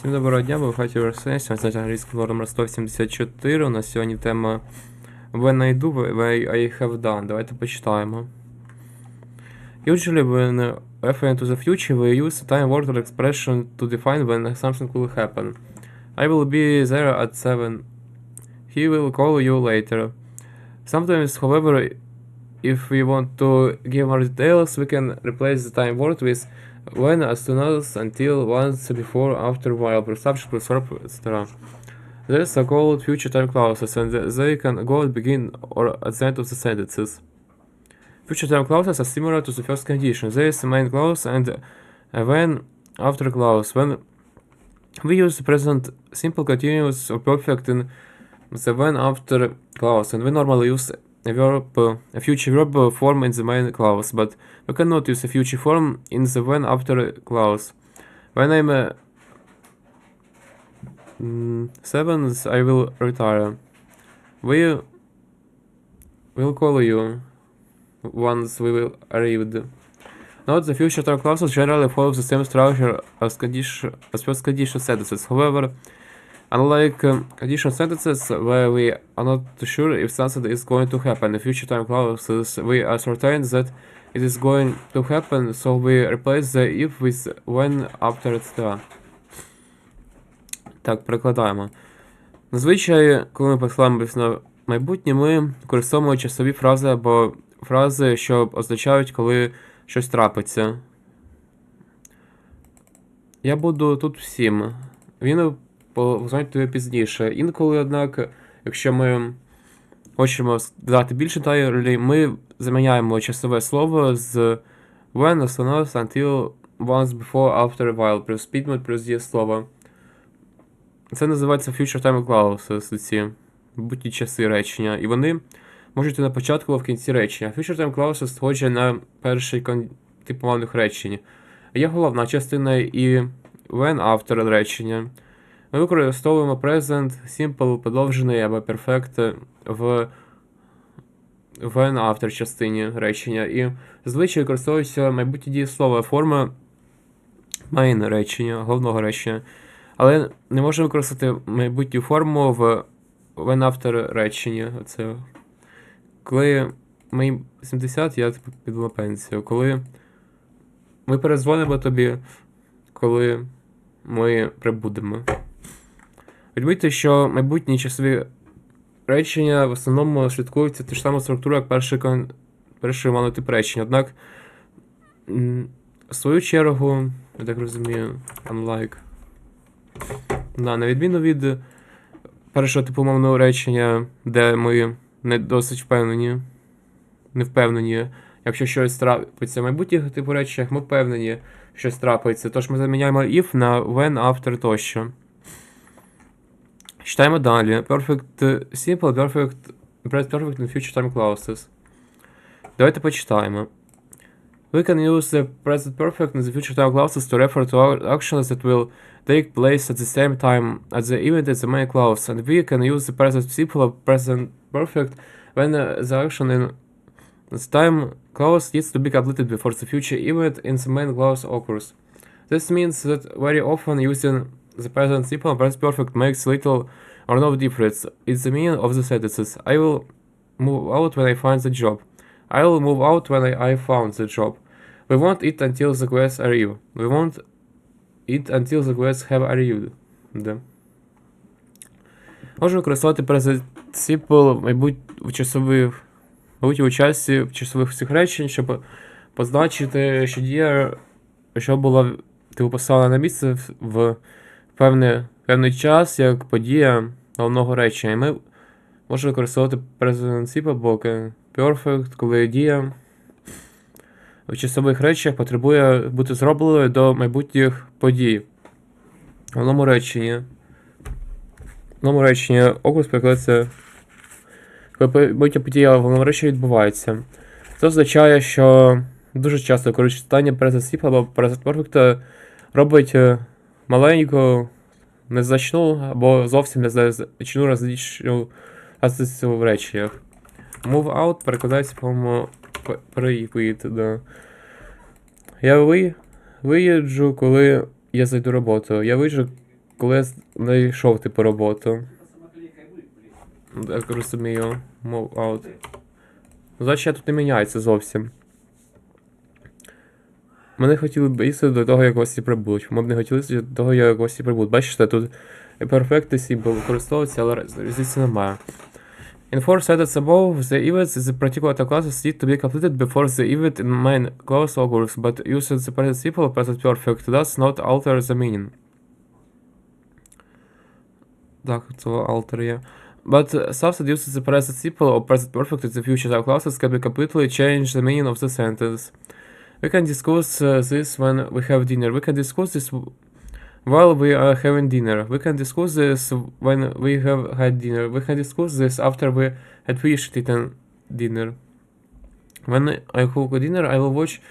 Всім доброго дня, ви в хаті Версені. Сьогодні на англійському номер 174. У нас сьогодні тема When I do, I have done. Давайте почитаємо. Usually when referring to the future, we use a time word or expression to define when something will happen. I will be there at 7. He will call you later. Sometimes, however, if we want to give more details, we can replace the time word with when, as soon as, until, once, before, after, while, plus verb, etc. There is a called future time clauses, and they can go at begin or at the end of the sentences. Future time clauses are similar to the first condition. There is a main clause and a when after clause. When we use the present simple continuous or perfect in the when after clause, and we normally use verb, uh, a future verb uh, form in the main clause, but we cannot use a future form in the when after clause. When I'm uh, mm, seventh, I will retire. We will call you once we will arrived. Note the future time clauses generally follow the same structure as condition as first condition sentences. However, unlike um, conditional sentences where we are not sure if something is going to happen, in future time clauses we are certain that it is going to happen, so we replace the if with when after etc. Так, перекладаємо. Зазвичай, коли ми посилаємось на майбутнє, ми використовуємо часові фрази або фрази, що означають, коли щось трапиться. Я буду тут всім. Він позвонить тобі пізніше. Інколи, однак, якщо ми хочемо дати більше деталей, ми заміняємо часове слово з when, as until, once, before, after, a while, плюс підмет, плюс дієслово. Це називається future time clauses, ці будь часи речення. І вони можуть на початку або в кінці речення. Future time clauses схожі на перший кон... тип речень. Є головна частина і when after речення. Ми використовуємо present, simple, подовжений або perfect в when after частині речення. І зазвичай використовується майбутнє дієслово форма main речення, головного речення. Але не можемо використати майбутню форму в when after речення. Оце. Коли ми 70, я типу, піду на пенсію. Коли ми перезвонимо тобі, коли ми прибудемо. Відмітьте, що майбутні часові речення в основному слідкуються ту ж саму структуру, як перший, кон... перший монотип речення. Однак, в свою чергу, я так розумію, unlike. Да, на відміну від першого типу мовного речення, де ми не досить впевнені, не впевнені, якщо щось трапиться в майбутніх типу реченнях, ми впевнені, що щось трапиться. Тож ми заміняємо if на when, after тощо. Читаємо далі. Perfect simple, perfect, present perfect and future time clauses. Давайте почитаємо. We can use the present perfect and the future time clauses to refer to our actions that will take place at the same time as the event is the main clause, and we can use the present simple or present perfect when uh, the action in this time clause needs to be completed before the future event in the main clause occurs. This means that very often using the present simple and present perfect makes little or no difference. It's the meaning of the sentences. I will move out when I find the job. I will move out when I, I found the job. We won't eat until the guests arrive. We won't eat until the guests have arrived. Да. Можна використовувати present simple, мабуть, в часових, мабуть, у часі в часових всіх речень, щоб позначити, що дія, що була типу поставлена на місце в певний, певний час, як подія головного речення. І ми можемо використовувати present або perfect, коли дія в часових речах потребує бути зробленою до майбутніх подій. В головному реченні. В головному реченні окрус перекладається. Коли майбутня подія в головному реченні відбувається. Це означає, що дуже часто користування present simple або present perfect робить маленьку, незначну або зовсім незначну розлічну разницю в реченнях. Move out перекладається, по-моєму, п- да. Я ви, виїжджу, коли я зайду роботу. Я виїжджу, коли я знайшов типу роботу. Так розумію. Move out. Значить, тут не міняється зовсім. Ми не хотіли б їсти до того, як гості прибудуть. Ми б не хотіли до того, як гості прибудуть. Бачите, тут Perfect symbol використовується, але різниці немає. Four sentences above, the events in the particular classes need to be completed before the event in main clause occurs, but using the present simple present perfect does not alter the meaning. Так, це alter є. But uh, subset uses the present simple or present perfect in the future classes can be completely change the meaning of the sentence. We can discuss uh, this when we have dinner. We can discuss this w- while we are having dinner. We can discuss this when we have had dinner. We can discuss this after we had finished eating dinner. When I cook dinner, I will watch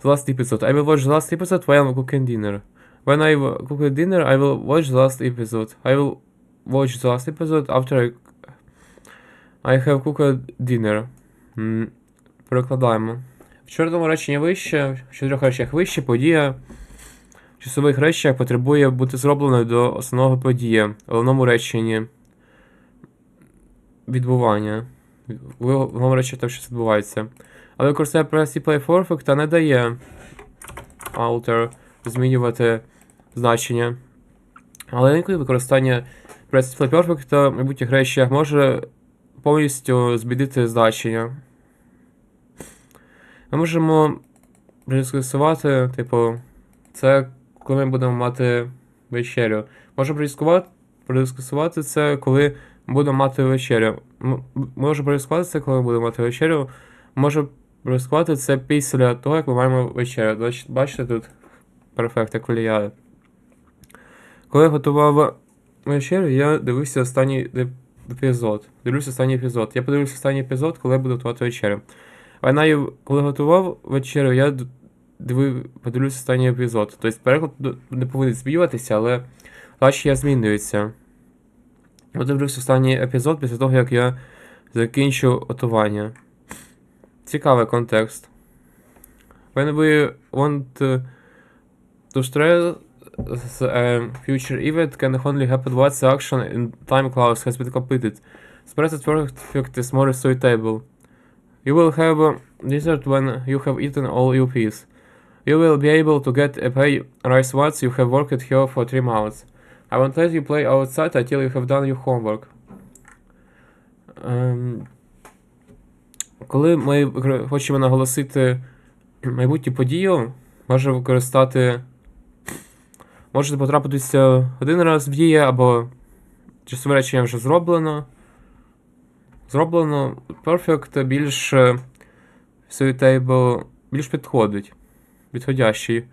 the last episode. I will watch the last episode while I'm cooking dinner. When I w- cook dinner, I will watch the last episode. I will watch the last episode after I, I have cooked dinner. М, Перекладаємо. В чорному реченні вище, в чотирьох реченнях вище подія в часових реченнях потребує бути зробленою до основного події. В головному реченні відбування. В головному реченні там щось відбувається. Але використання Press Play Perfect не дає author змінювати значення. Але інколи використання Press Play Perfect в майбутніх реченнях може повністю змінити значення. Ми можемо продискусувати, типу, це коли ми будемо мати вечерю. Можемо продискувати, це, коли будемо мати вечерю. М- м- Можемо продискувати це, коли будемо мати вечерю. Можемо продискувати це після того, як ми маємо вечерю. Бачите, тут перфект, як влияє. Коли я готував вечерю, я дивився останній епізод. Дивлюся останній епізод. Я подивився останній епізод, коли я буду готувати вечерю. А навіть коли готував вечерю, я дивив, подивлюся останній епізод. Тобто переклад не повинен змінюватися, але я змінюється. Я останній епізод після того, як я закінчу готування. Цікавий контекст. When we want to stress a future event can only happen once the action in time clause has been completed. Present perfect is more suitable. You will have uh, dessert when you have eaten all your piece. You will be able to get a pay rise once you have worked here for three months. I won't let you play outside until you have done your homework. Ем, коли ми хочемо наголосити майбутню подію, може використати. Може потрапитися один раз в дії, або часове речення вже зроблено. Зроблено Perfect більш е, suitable, більш підходить. Підходящий.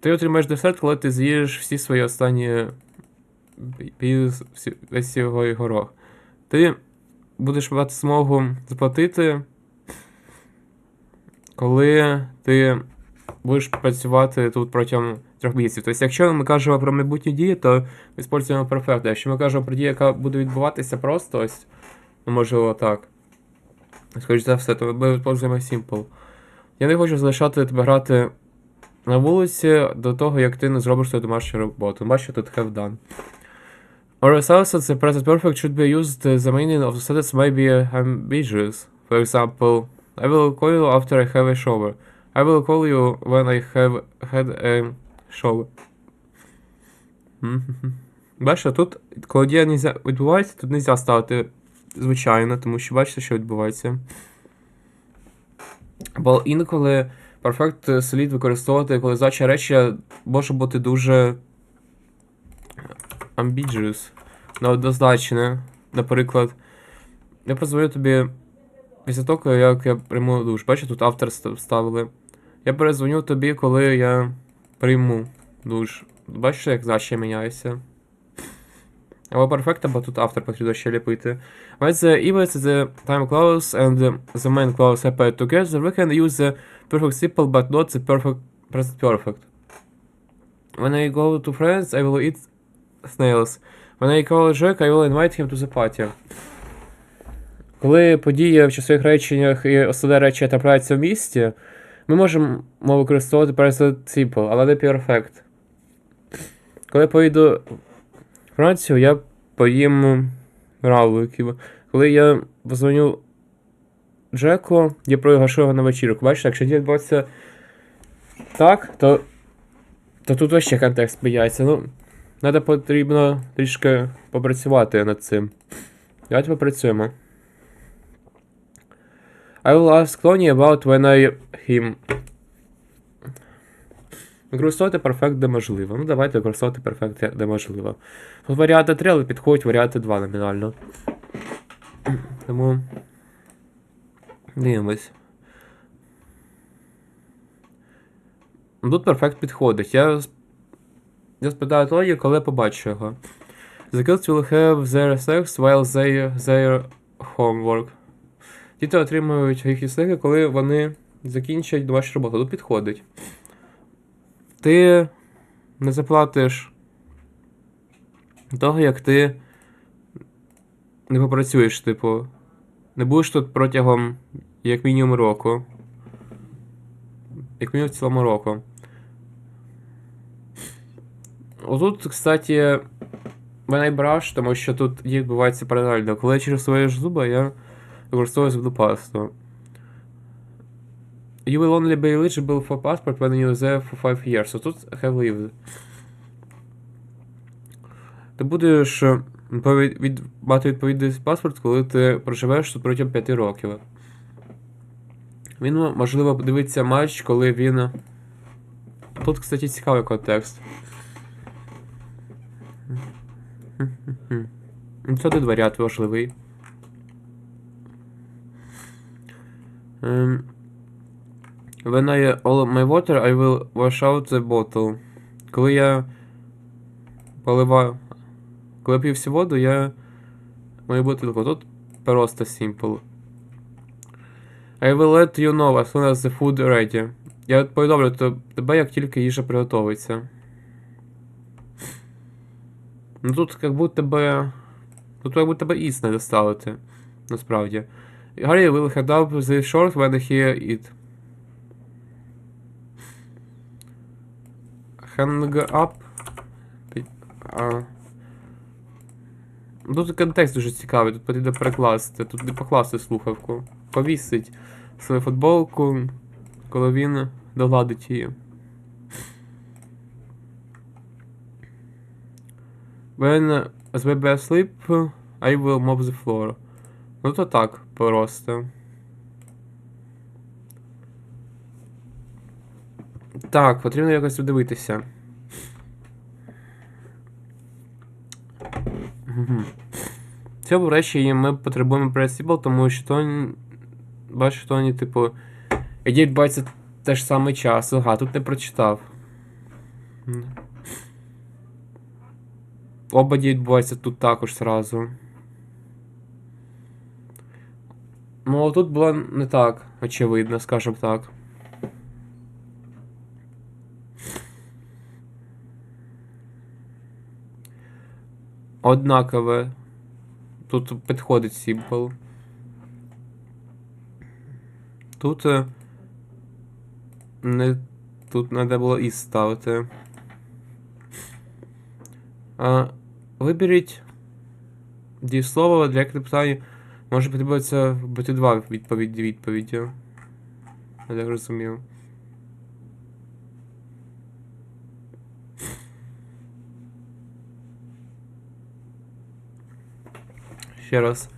Ти отримаєш десерт, коли ти з'їш всі свої останні весь його горох. Ти будеш мати змогу заплатити, коли ти будеш працювати тут протягом трьох місяців. Тобто, якщо ми кажемо про майбутні дії, то використовуємо Perfect. А Якщо ми кажемо про дію, яка буде відбуватися просто ось, можливо так. Скоріше за все, то ми використовуємо Simple. Я не хочу залишати тебе грати на вулиці до того, як ти не зробиш свою домашню роботу. Бачиш, тут have done. Or else the present perfect should be used the meaning of the sentence may be ambiguous. For example, I will call you after I have a shower. I will call you when I have had a shower. Бачите, тут, коли дія нельзя відбувається, тут не можна ставити звичайно, тому що бачите, що відбувається. Бо інколи перфект слід використовувати, коли здача речі може бути дуже ambiguous, неоднозначне. Наприклад, я позвоню тобі після того, як я прийму душ. Бачите, тут автор ст- вставили. Я перезвоню тобі, коли я прийму душ. Бачите, як значення міняється. Або перфект, або тут автор потрібно ще ліпити. When the events the time clause and the, main clause happen together, we can use the perfect simple but not the perfect present perfect. When I go to friends, I will eat snails. When I call Jack, I will invite him to the party. Коли подія в часових реченнях і основне речення трапляються в місті, ми можемо використовувати present simple, але не perfect. Коли поїду Францію, я поїм равликів. Коли я позвоню Джеку, я приглашу його на вечірку. Бачите, якщо відбувається так, то, то тут вообще контекст міняється. Ну, треба потрібно трішки попрацювати над цим. Давайте попрацюємо. I will ask Tony about when I him. Використовувати перфект де можливо. Ну, давайте використовувати перфект де можливо. Тут варіанти 3, але підходять варіанти 2 номінально. Тому. Дивимось. Ну, Тут перфект підходить. Я, я спитаю Тоні, коли побачу його. The kids will have their sex while they their homework. Діти отримують їхні слиги, коли вони закінчать домашню роботу. Тут підходить. Ти не заплатиш того, як ти не попрацюєш, типу. Не будеш тут протягом як мінімум року. Як мінімум в цілому року. Отут, кстати, мене браш, тому що тут відбувається паралельно. Коли я через свої ж зуби, я використовую зубну пасту. You will only be eligible for passport when you there for 5 years. So тут have lived. Ти будеш е, від, мати відповідний паспорт, коли ти проживеш тут протягом 5 років. Він, можливо, подивиться матч, коли він. Тут, кстати, цікавий контекст. Це тут варіант важливий. Ем, When I all my water, I will wash out the bottle. Коли я поливаю. Коли я п'ю всю воду, я мою бутилку. Тут просто simple. I will let you know as soon as the food ready. Я повідомлю тебе, як тільки їжа приготовиться. Ну тут як будто тебе. Тут як будто тебе іс не доставити. Насправді. Гаррі will head up the short when he eat. Hang up. А. Ну, Тут контекст дуже цікавий, тут потрібно перекласти, тут не покласти слухавку. Повісить свою футболку, коли він догладить її. When the baby asleep, I will mop the floor. Ну то так, просто. Так, потрібно якось дивитися. В речі ми потребуємо пресібл, тому що то бачиш, то вони, типу. Ідіть відбувається теж самий час. Ага, тут не прочитав. Оба дії відбуваються тут також зразу. Ну, тут було не так, очевидно, скажімо так. Однакове. Тут підходить simple. Тут. е, Не. Тут треба було і ставити. А, виберіть дієслово для питання. Може потрібується бути два відповіді відповіді. Я так розумів. Ще раз.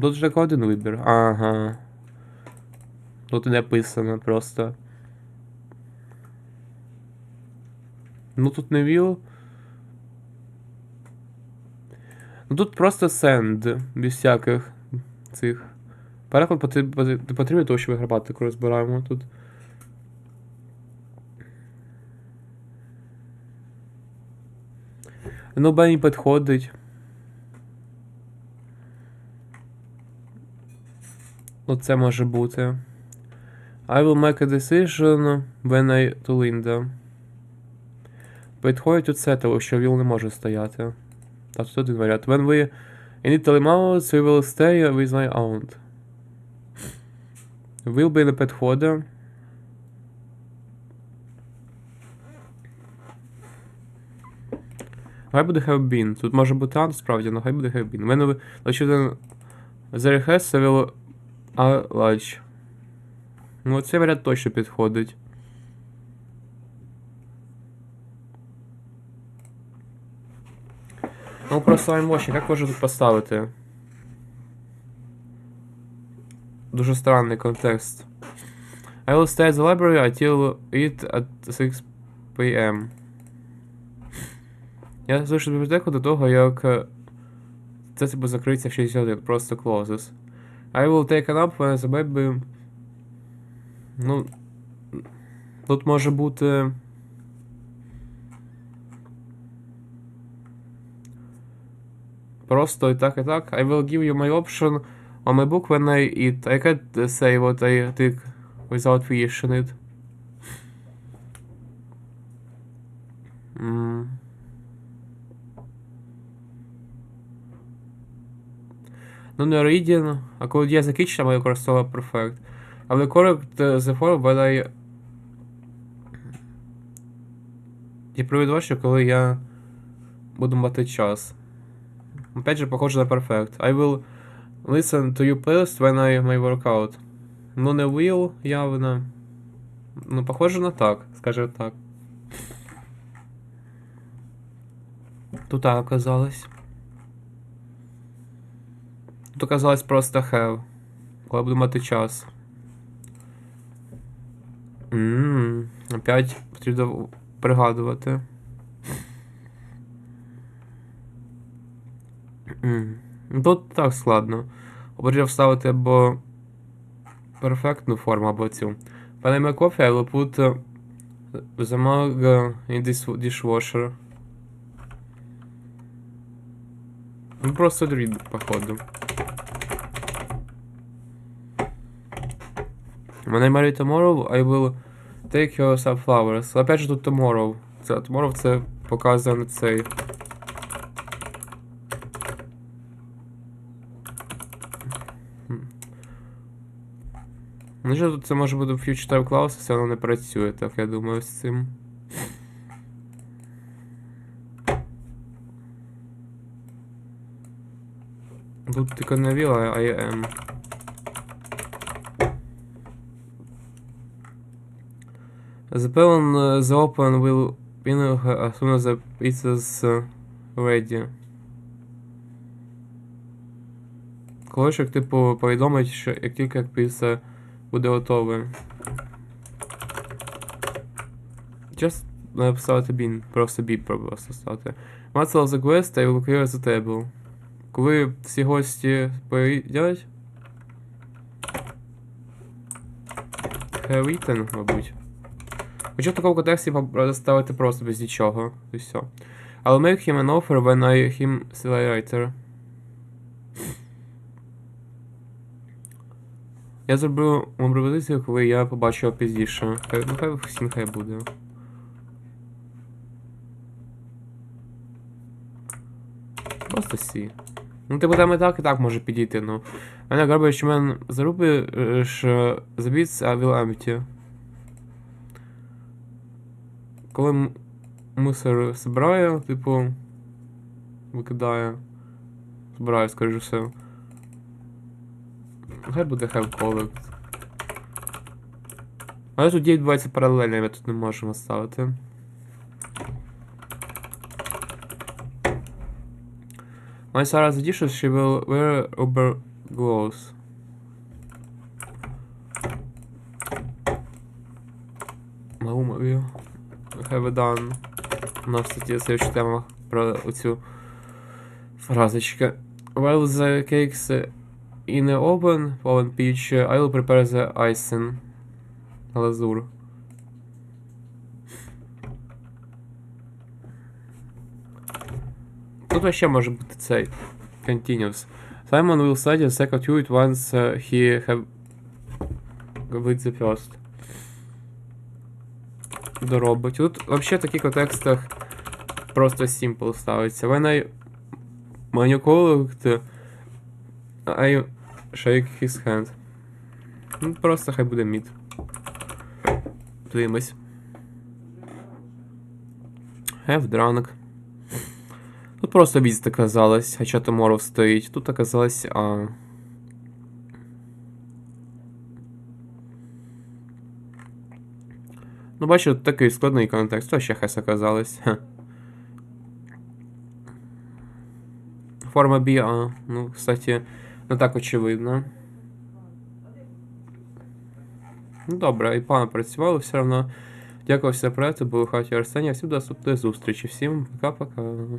Тут же один вибір. Ага. Тут не написано просто. Ну тут не віл. Ну тут просто send, без всяких цих. Переклад потрібен, потрібен того, що ми граматику розбираємо тут. Ну, Бенні підходить. Ну, це може бути. I will make a decision when I to Linda. Підходить оце, тому що віл не може стояти. Так, тут один варіант. When we in Italy mouse, we will stay with my aunt. Will be не підходить. Хай буде have been. Тут може бути а, насправді, але хай буде have been. У мене ви- there has will a large. Ну, цей варіант точно підходить. Ну, просто аймочник, як можу тут поставити? Дуже странний контекст. I will stay at the library until it at 6 p.m. Я залишу бібліотеку до того, як е, це типу закриється в 61, просто closes. I will take a nap when the baby... Ну... Тут може бути... Просто і так, і так. I will give you my option on my book when I eat. I can't say what I think without finishing it. Mm. Ну, не reading, а коли я закінчена, я використовував perfect. Але correct the form when I... І провідвачу, коли я буду мати час. Опять же, похоже на perfect. I will listen to your playlist when I may work out. Ну, не will, явно. Ну, похоже на так, скажем так. Тут так оказалось. Тут оказалось просто have. Коли буду мати час. Ммм, опять потрібно пригадувати. М, ну, Тут так складно. Потрібно вставити або перфектну форму, або цю. When I make coffee, I will put mug uh, in this dishwasher. Ну просто read, походу. When I marry tomorrow, I will take your some flowers. Опять же тут tomorrow. Це tomorrow це показано цей. Ну що тут це може бути Future Time Clause, все одно не працює, так я думаю, з цим. Тут не will, а I am. The pen, uh, the open will pin uh, as soon as the is uh, ready. Колишок, типу, повідомить, що як тільки як піца буде готове. Just написати бін, просто біп просто стати. Once all the guests, I will clear the table. Коли всі гості поїдять. Eaten, мабуть. Хоча в такому контексті ставити просто без нічого. І все. I'll make him an offer when I him later. Я зроблю вам пропозицію, коли я побачу пізніше. Хай, ну хай всім хай буде. Просто сі. Ну, типу там і так, і так може підійти, ну. Мене garbage man uh, the bits I will empty. Коли мусор збирає, типу. Викидає. Збирає, скоріше все. Хай буде have collect. Але тут відбувається паралельно, ми тут не можемо ставити. My Sarah's dishes she will wear over gloves. Маумові. Have done. Нас тут є следующая тема про оцю фразочку. While the cakes in the oven, oven peach, I will prepare the icing. Глазур. Тут вообще може бути цей continuous. Simon will study the second unit once uh, he have with the first. Доробить. Тут вообще в таких контекстах просто simple ставиться. When I manipulate, I shake his hand. Ну, просто хай буде мід. Подивимось. Have drunk. Тут просто візит оказалось, хоча Tomorrow стоїть. Тут оказалось. А... Ну, бачу, такий складний контекст, то ще хес оказалось. Форма B, ну, кстати, не так очевидно. Ну, добре, і пана працювали все одно. Дякую всім за проект, були хаті Арсенія. Всім до наступної зустрічі. Всім пока-пока.